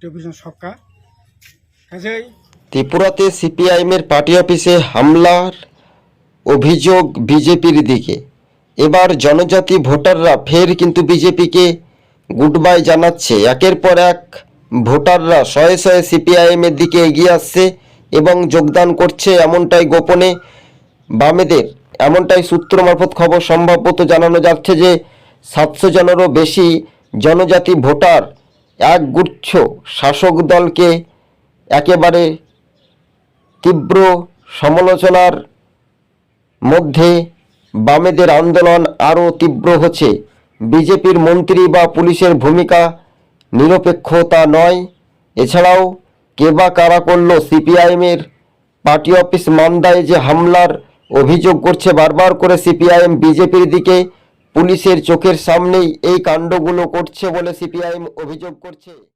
Television সক্কা কাজেই ত্রিপুরাতে সিপিআইএমের পার্টি অফিসে হামলার অভিযোগ বিজেপির দিকে। এবার জনজাতি ভোটাররা ফের কিন্তু বিজেপিকে গুড বাই জানাচ্ছে। একের পর এক ভোটাররা শয়ে শয়ে সিপিআইএমের দিকে এগিয়ে আসছে এবং যোগদান করছে এমনটাই গোপনে বামেদের। এমনটাই সূত্র মারফত খবর সম্ভবত জানানো যাচ্ছে যে সাতশো জনেরও বেশি জনজাতি ভোটার একগুচ্ছ শাসক দলকে একেবারে তীব্র সমালোচনার মধ্যে বামেদের আন্দোলন আরও তীব্র হচ্ছে। বিজেপির মন্ত্রী বা পুলিশের ভূমিকা নিরপেক্ষতা নয়। এছাড়াও কে বা কারা করল সিপিআইএমের পার্টি অফিস মান্দায় যে হামলার অভিযোগ করছে বারবার করে সিপিআইএম বিজেপির দিকে পুলিশের চোখের সামনেই এই কাণ্ডগুলো করছে বলে সিপিআইএম অভিযোগ করছে।